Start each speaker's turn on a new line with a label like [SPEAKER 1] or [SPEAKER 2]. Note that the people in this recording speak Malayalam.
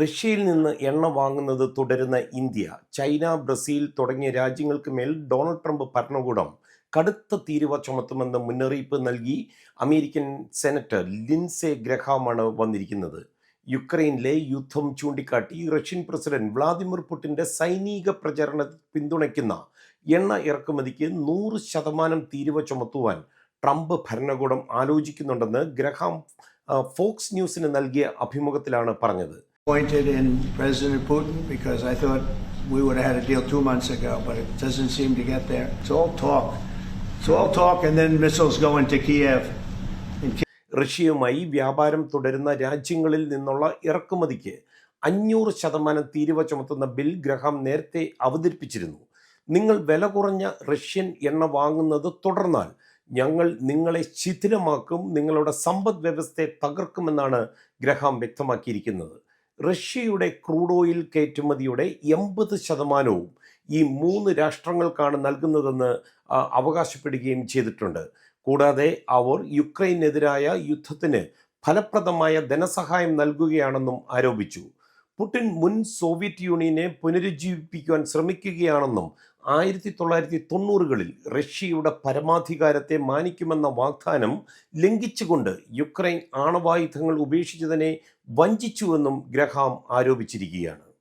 [SPEAKER 1] റഷ്യയിൽ നിന്ന് എണ്ണ വാങ്ങുന്നത് തുടരുന്ന ഇന്ത്യ ചൈന ബ്രസീൽ തുടങ്ങിയ രാജ്യങ്ങൾക്ക് മേൽ ഡൊണാൾഡ് ട്രംപ് ഭരണകൂടം കടുത്ത തീരുവ ചുമത്തുമെന്ന് മുന്നറിയിപ്പ് നൽകി. അമേരിക്കൻ സെനറ്റർ ലിൻസെ ഗ്രഹാമാണ് വന്നിരിക്കുന്നത്. യുക്രൈനിലെ യുദ്ധം ചൂണ്ടിക്കാട്ടി റഷ്യൻ പ്രസിഡന്റ് വ്ളാദിമിർ പുടിന്റെ സൈനിക പ്രചരണ പിന്തുണയ്ക്കുന്ന എണ്ണ ഇറക്കുമതിക്ക് നൂറ് ശതമാനം തീരുവ ചുമത്തുവാൻ ട്രംപ് ഭരണകൂടം ആലോചിക്കുന്നുണ്ടെന്ന് ഗ്രഹാം ഫോക്സ് ന്യൂസിന് നൽകിയ അഭിമുഖത്തിലാണ് പറഞ്ഞത്.
[SPEAKER 2] Pointed in President Putin because I thought we would have had a deal two months ago, but it doesn't seem to get there. It's all talk. It's all talk, and then missiles go into Kiev.
[SPEAKER 1] റഷ്യയുമായി വ്യാപാരം തുടരുന്ന രാജ്യങ്ങളിൽ നിന്നുള്ള ഇറക്കുമതിക്ക് അഞ്ഞൂറ് ശതമാനം തീരുവ ചുമത്തുന്ന ബിൽ ഗ്രഹാം നേരത്തെ അവതരിപ്പിച്ചിരുന്നു നിങ്ങൾ വില കുറഞ്ഞ റഷ്യൻ എണ്ണ വാങ്ങുന്നത് തുടർന്നാൽ ഞങ്ങൾ നിങ്ങളെ ശിഥിലമാക്കും നിങ്ങളുടെ സമ്പദ് വ്യവസ്ഥയെ തകർക്കുമെന്നാണ് ഗ്രഹാം വ്യക്തമാക്കിയിരിക്കുന്നത് റഷ്യയുടെ ക്രൂഡ് ഓയിൽ കയറ്റുമതിയുടെ എൺപത് ശതമാനവും ഈ മൂന്ന് രാഷ്ട്രങ്ങൾക്കാണ് നൽകുന്നതെന്ന് അവകാശപ്പെടുകയും ചെയ്തിട്ടുണ്ട്. കൂടാതെ അവർ യുക്രൈനെതിരായ യുദ്ധത്തിന് ഫലപ്രദമായ ധനസഹായം നൽകുകയാണെന്നും ആരോപിച്ചു. പുടിൻ മുൻ സോവിയറ്റ് യൂണിയനെ പുനരുജ്ജീവിപ്പിക്കുവാൻ ശ്രമിക്കുകയാണെന്നും ആയിരത്തി തൊള്ളായിരത്തി തൊണ്ണൂറുകളിൽ റഷ്യയുടെ പരമാധികാരത്തെ മാനിക്കുമെന്ന വാഗ്ദാനം ലംഘിച്ചുകൊണ്ട് യുക്രൈൻ ആണവായുധങ്ങൾ ഉപേക്ഷിച്ചതിനെ വഞ്ചിച്ചുവെന്നും ഗ്രഹാം ആരോപിച്ചിരിക്കുകയാണ്.